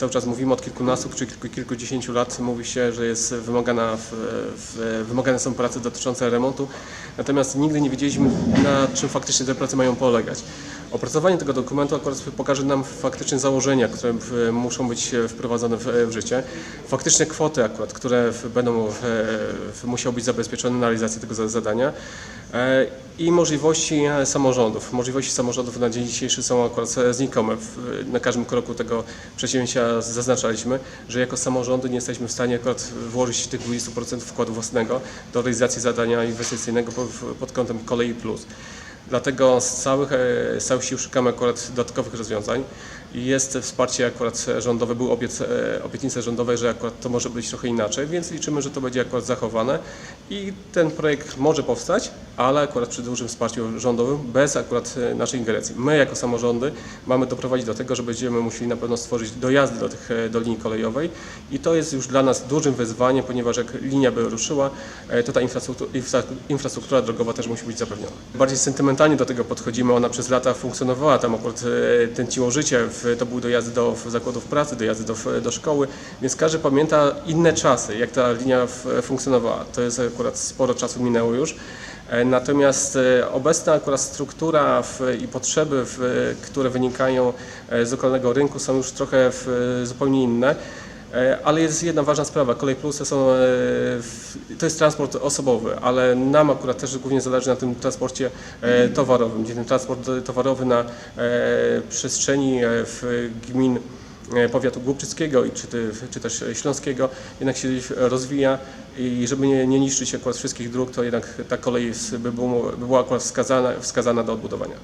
cały czas mówimy od kilkunastu czy kilku, kilkudziesięciu lat, mówi się, że jest wymagana w, w, wymagane są prace dotyczące remontu, natomiast nigdy nie wiedzieliśmy, na czym faktycznie te prace mają polegać. Opracowanie tego dokumentu akurat pokaże nam faktycznie założenia, które muszą być e, wprowadzone w, w życie. Faktyczne kwoty akurat, które będą w, musiały być zabezpieczone na realizację tego za- zadania e, i możliwości e, samorządów. Możliwości samorządów na dzień dzisiejszy są akurat e, znikome. Na każdym kroku tego przedsięwzięcia zaznaczaliśmy, że jako samorządy nie jesteśmy w stanie akurat włożyć tych 20% wkładu własnego do realizacji zadania inwestycyjnego pod kątem kolei plus. Dlatego z całych, e, z całych sił szukamy akurat dodatkowych rozwiązań jest wsparcie akurat rządowe, były obiec, e, obietnice rządowe, że akurat to może być trochę inaczej, więc liczymy, że to będzie akurat zachowane i ten projekt może powstać, ale akurat przy dużym wsparciu rządowym, bez akurat e, naszej ingerencji. My jako samorządy mamy doprowadzić do tego, że będziemy musieli na pewno stworzyć dojazdy do, tych, e, do linii kolejowej i to jest już dla nas dużym wyzwaniem, ponieważ jak linia by ruszyła, to ta infrastruktura, infra- infrastruktura drogowa też musi być zapewniona. Bardziej sentymentalnie do tego podchodzimy, ona przez lata funkcjonowała, tam akurat tęciło życie, w, to były dojazdy do zakładów pracy, dojazdy do, do szkoły, więc każdy pamięta inne czasy, jak ta linia funkcjonowała. To jest akurat sporo czasu minęło już. E, Natomiast e, obecna akurat struktura i potrzeby, które wynikają e, z lokalnego rynku są już trochę zupełnie inne. E, Ale jest jedna ważna sprawa. Kolej Plusy są, e, to jest transport osobowy, ale nam akurat też głównie zależy na tym transporcie e, towarowym, gdzie ten transport towarowy na przestrzeni gmin powiatu głubczyckiego czy, czy też śląskiego jednak się rozwija i żeby nie, nie niszczyć akurat wszystkich dróg, to jednak ta kolej by, było, by była akurat wskazana, wskazana do odbudowania.